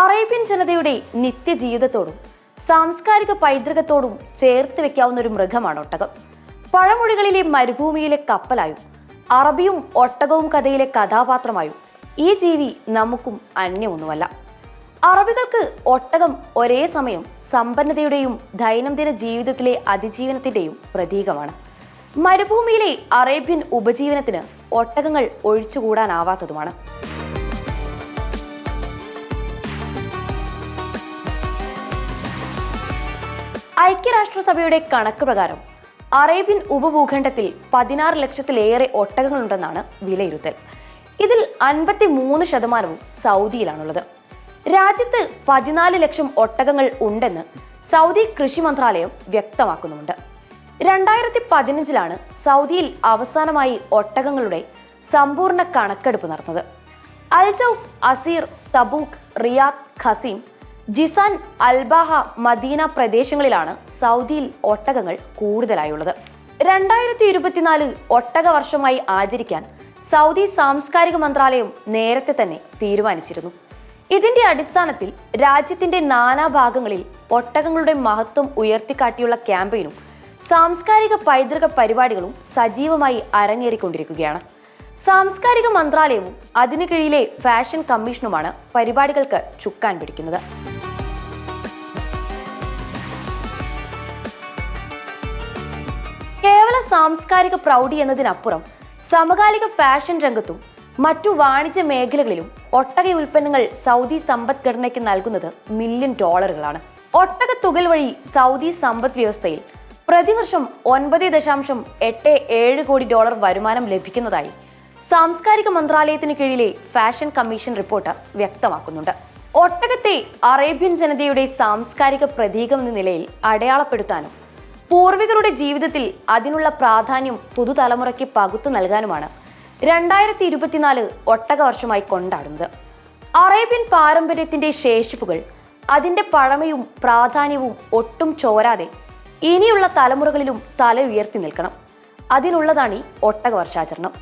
Arabian ജനതയുടെ നിത്യജീവിതത്തോടും സാംസ്കാരിക പൈതൃകത്തോടും ചേർത്ത് വെക്കാവുന്ന ഒരു മൃഗമാണ് ഒട്ടകം. പഴമൊഴികളിലെ മരുഭൂമിയിലെ കപ്പലായും അറബിയും ഒട്ടകവും കഥയിലെ കഥാപാത്രമായും ഈ ജീവി നമുക്കും അന്യമൊന്നുമല്ല. അറബികൾക്ക് ഒട്ടകം ഒരേ സമയം സമ്പന്നതയുടെയും ദൈനംദിന ജീവിതത്തിലെ അതിജീവനത്തിന്റെയും പ്രതീകമാണ്. മരുഭൂമിയിലെ അറേബ്യൻ ഉപജീവനത്തിന് ഒട്ടകങ്ങൾ ഒഴിച്ചുകൂടാനാവാത്തതുമാണ്. ഐക്യരാഷ്ട്രസഭയുടെ കണക്ക് പ്രകാരം അറേബ്യൻ ഉപഭൂഖണ്ഡത്തിൽ പതിനാറ് ലക്ഷത്തിലേറെ ഒട്ടകങ്ങളുണ്ടെന്നാണ് വിലയിരുത്തൽ. ഇതിൽ അൻപത്തി മൂന്ന് ശതമാനവും സൗദിയിലാണുള്ളത്. രാജ്യത്ത് പതിനാല് ലക്ഷം ഒട്ടകങ്ങൾ ഉണ്ടെന്ന് സൗദി കൃഷി മന്ത്രാലയം വ്യക്തമാക്കുന്നുണ്ട് രണ്ടായിരത്തി പതിനഞ്ചിലാണ് സൗദിയിൽ അവസാനമായി ഒട്ടകങ്ങളുടെ സമ്പൂർണ കണക്കെടുപ്പ് നടന്നത്. Al Jouf Asir Tabuk Riyadh Qassim Jizan Al Baha Medina പ്രദേശങ്ങളിലാണ് സൗദിയിൽ ഒട്ടകങ്ങൾ കൂടുതലായുള്ളത്. രണ്ടായിരത്തി ഇരുപത്തിനാല് ഒട്ടക വർഷമായി ആചരിക്കാൻ സൗദി സാംസ്കാരിക മന്ത്രാലയം നേരത്തെ തന്നെ തീരുമാനിച്ചിരുന്നു. ഇതിന്റെ അടിസ്ഥാനത്തിൽ രാജ്യത്തിന്റെ നാനാഭാഗങ്ങളിൽ ഒട്ടകങ്ങളുടെ മഹത്വം ഉയർത്തിക്കാട്ടിയുള്ള ക്യാമ്പയിനും സാംസ്കാരിക പൈതൃക പരിപാടികളും സജീവമായി അരങ്ങേറിക്കൊണ്ടിരിക്കുകയാണ്. സാംസ്കാരിക മന്ത്രാലയവും അതിനു കീഴിലെ ഫാഷൻ കമ്മീഷനുമാണ് പരിപാടികൾക്ക് ചുക്കാൻ പിടിക്കുന്നത്. സാംസ്കാരിക പ്രൗഢി എന്നതിനപ്പുറം സമകാലിക ഫാഷൻ രംഗത്തും മറ്റു വാണിജ്യ മേഖലകളിലും ഒട്ടക ഉൽപ്പന്നങ്ങൾ സൗദി സമ്പദ്ഘടനയ്ക്ക് നൽകുന്നത് മില്യൺ ഡോളറുകളാണ് ഒട്ടക തുകൽ വഴി സൗദി സമ്പദ് വ്യവസ്ഥയിൽ പ്രതിവർഷം ഒൻപത് ദശാംശം എട്ട് ഏഴ് കോടി ഡോളർ വരുമാനം ലഭിക്കുന്നതായി സാംസ്കാരിക മന്ത്രാലയത്തിന് കീഴിലെ ഫാഷൻ കമ്മീഷൻ റിപ്പോർട്ട് വ്യക്തമാക്കുന്നുണ്ട്. ഒട്ടകത്തെ അറേബ്യൻ ജനതയുടെ സാംസ്കാരിക പ്രതീകം എന്ന നിലയിൽ അടയാളപ്പെടുത്താനും പൂർവികരുടെ ജീവിതത്തിൽ അതിനുള്ള പ്രാധാന്യം പുതുതലമുറയ്ക്ക് പകുത്തു നൽകാനുമാണ് രണ്ടായിരത്തി ഇരുപത്തിനാല് ഒട്ടക വർഷമായി കൊണ്ടാടുന്നത്. അറേബ്യൻ പാരമ്പര്യത്തിന്റെ ശേഷിപ്പുകൾ അതിന്റെ പഴമയും പ്രാധാന്യവും ഒട്ടും ചോരാതെ ഇനിയുള്ള തലമുറകളിലും തല ഉയർത്തി നിൽക്കണം. അതിനുള്ളതാണ് ഈ ഒട്ടക വർഷാചരണം